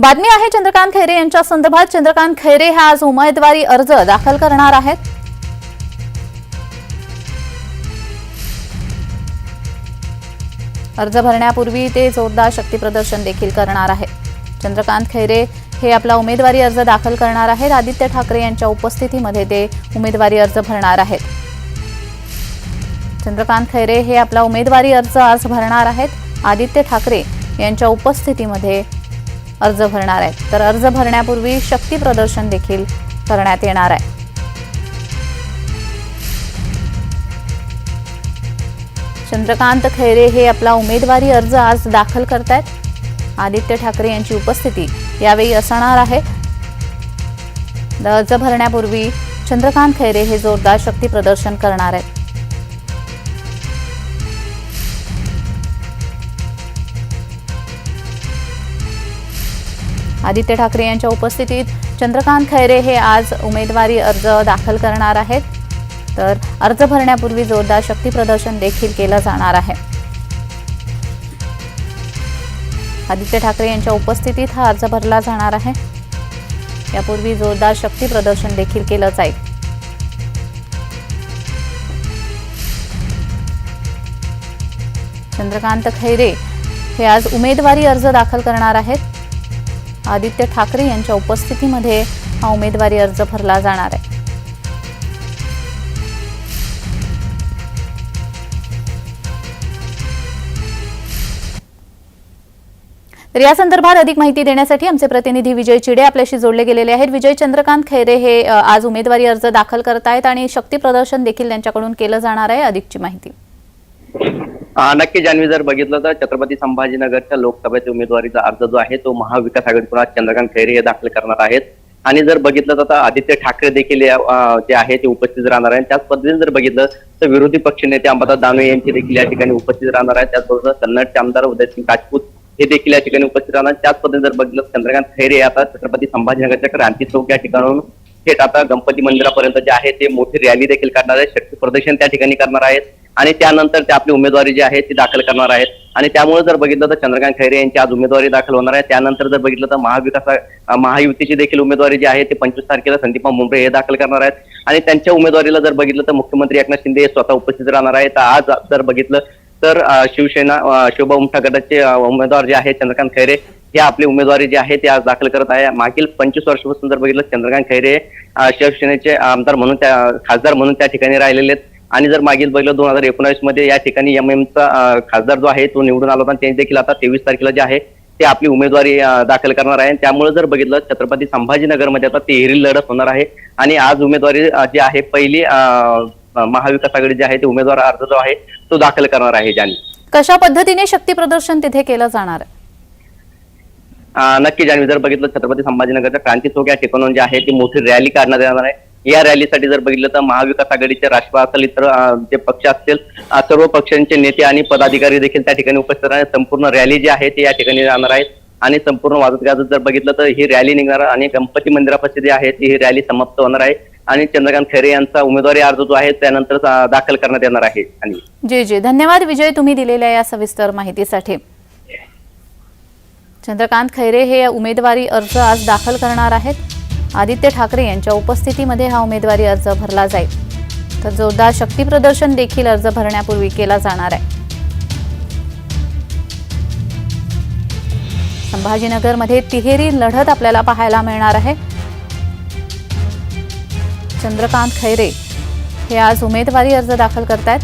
बातमी आहे चंद्रकांत खैरे यांच्या संदर्भात. चंद्रकांत खैरे हे आज उमेदवारी अर्ज दाखल करणार आहेत. अर्ज भरण्यापूर्वी ते जोरदार शक्तीप्रदर्शन देखील करणार आहेत. चंद्रकांत खैरे हे आपला उमेदवारी अर्ज दाखल करणार आहेत. आदित्य ठाकरे यांच्या उपस्थितीमध्ये ते उमेदवारी अर्ज भरणार आहेत. चंद्रकांत खैरे हे आपला उमेदवारी अर्ज आज भरणार आहेत. आदित्य ठाकरे यांच्या उपस्थितीमध्ये अर्ज भरणार आहेत. तर अर्ज भरण्यापूर्वी शक्ती प्रदर्शन देखील करण्यात येणार आहे. चंद्रकांत खैरे हे आपला उमेदवारी अर्ज आज दाखल करतायत. आदित्य ठाकरे यांची उपस्थिती यावेळी असणार आहे. अर्ज भरण्यापूर्वी चंद्रकांत खैरे हे जोरदार शक्ती प्रदर्शन करणार आहेत. आदित्य ठाकरे यांच्या उपस्थितीत चंद्रकांत खैरे हे आज उमेदवारी अर्ज दाखल करणार आहेत. तर अर्ज भरण्यापूर्वी जोरदार शक्ती प्रदर्शन देखील केलं जाणार आहे. आदित्य ठाकरे यांच्या उपस्थितीत हा अर्ज भरला जाणार आहे. यापूर्वी जोरदार शक्ती प्रदर्शन देखील केलं जाईल. चंद्रकांत खैरे हे आज उमेदवारी अर्ज दाखल करणार आहेत. आदित्य ठाकरे यांच्या उपस्थितीमध्ये हा उमेदवारी अर्ज भरला जाणार आहे. तर या संदर्भात अधिक माहिती देण्यासाठी आमचे प्रतिनिधी विजय चिडे आपल्याशी जोडले गेलेले आहेत. विजय चंद्रकांत खैरे हे आज उमेदवारी अर्ज दाखल करत आहेत आणि शक्ती प्रदर्शन देखील त्यांच्याकडून केलं जाणार आहे अधिकची माहिती. नक्की जान्हवी जर बघितलं तर छत्रपती संभाजीनगरच्या लोकसभेच्या उमेदवारीचा अर्ज जो आहे तो महाविकास आघाडीतून चंद्रकांत खैरे हे दाखल करणार आहेत. आणि जर बघितलं तर आता आदित्य ठाकरे देखील या, जे आहे ते उपस्थित राहणार आहेत. त्याच पद्धतीने जर बघितलं तर विरोधी पक्षनेते अंबादास दानवे यांचे देखील या ठिकाणी उपस्थित राहणार आहेत. त्याचबरोबर कन्नडचे आमदार उदयसिंग राजपूत हे देखील या ठिकाणी उपस्थित राहणार त्याच पद्धतीने जर बघितलं चंद्रकांत खैरे आता छत्रपती संभाजीनगरच्या क्रांती चौक या ठिकाणाहून थेट आता गणपती मंदिरापर्यंत जे आहे ते मोठी रॅली देखील करणार आहेत. शक्ती प्रदर्शन त्या ठिकाणी करणार आहेत. आणि त्यानंतर ते आपली उमेदवारी जी आहे ती दाखल करणार आहेत. आणि त्यामुळे जर बघितलं तर चंद्रकांत खैरे यांची आज उमेदवारी दाखल होणार आहे. त्यानंतर जर बघितलं तर महाविकास महायुतीची देखील उमेदवारी जी आहे ती पंचवीस तारखेला संदीपा मुंबई हे दाखल करणार आहेत. आणि त्यांच्या उमेदवारीला जर बघितलं तर मुख्यमंत्री एकनाथ शिंदे हे स्वतः उपस्थित राहणार आहेत. तर आज जर बघितलं तर शिवसेना शोभा उमठा गटाचे उमेदवार जे आहेत चंद्रकांत खैरे हे आपली उमेदवारी जी आहे ते आज दाखल करत आहे. मागील पंचवीस वर्षापासून जर बघितलं चंद्रकांत खैरे शिवसेनेचे आमदार म्हणून त्या खासदार म्हणून त्या ठिकाणी राहिलेले आहेत. आणि जर मागील बघितलं दोन हजार एकोणावीसमध्ये या ठिकाणी एम एमचा खासदार जो आहे तो निवडून आला होता. आणि त्यांनी देखील आता तेवीस तारखेला जे आहे ते आपली उमेदवारी दाखल करणार आहे. त्यामुळे जर बघितलं छत्रपती संभाजीनगरमध्ये आता तिहेरी लढत होणार आहे. आणि आज उमेदवारी जी आहे पहिली महाविकास आघाडी जी आहे ते उमेदवार अर्ज जो आहे तो दाखल करणार आहे ज्यांनी. कशा पद्धतीने शक्ती प्रदर्शन तिथे केलं जाणार? आहे नक्की जाणवी जर बघितलं छत्रपती संभाजीनगरच्या क्रांती चौक या ठिकाणून जे आहे ती मोठी रॅली काढण्यात येणार आहे. या रॅलीसाठी जर बघितलं तर महाविकास आघाडीचे राष्ट्रवाद असेल इतर जे पक्ष असतील सर्व पक्षांचे नेते आणि पदाधिकारी देखील त्या ठिकाणी उपस्थित राहणार. संपूर्ण रॅली जी आहे ती या ठिकाणी राहणार आहेत आणि संपूर्ण वाजत गाजत जर बघितलं तर ही रॅली निघणार आणि गणपती मंदिरापाशी जी आहे ती ही रॅली समाप्त होणार आहे. आणि चंद्रकांत खैरे यांचा उमेदवारी अर्ज जो आहे त्यानंतर दाखल करण्यात येणार आहे. आणि जी जी. धन्यवाद विजय तुम्ही दिलेल्या या सविस्तर माहितीसाठी. चंद्रकांत खैरे हे उमेदवारी अर्ज आज दाखल करणार आहेत. आदित्य ठाकरे यांच्या उपस्थितीमध्ये हा उमेदवारी अर्ज भरला जाईल. तर जोरदार शक्तीप्रदर्शन देखील अर्ज भरण्यापूर्वी केला जाणार आहे. संभाजीनगरमध्ये तिहेरी लढत आपल्याला पाहायला मिळणार आहे. चंद्रकांत खैरे हे आज उमेदवारी अर्ज दाखल करतायत.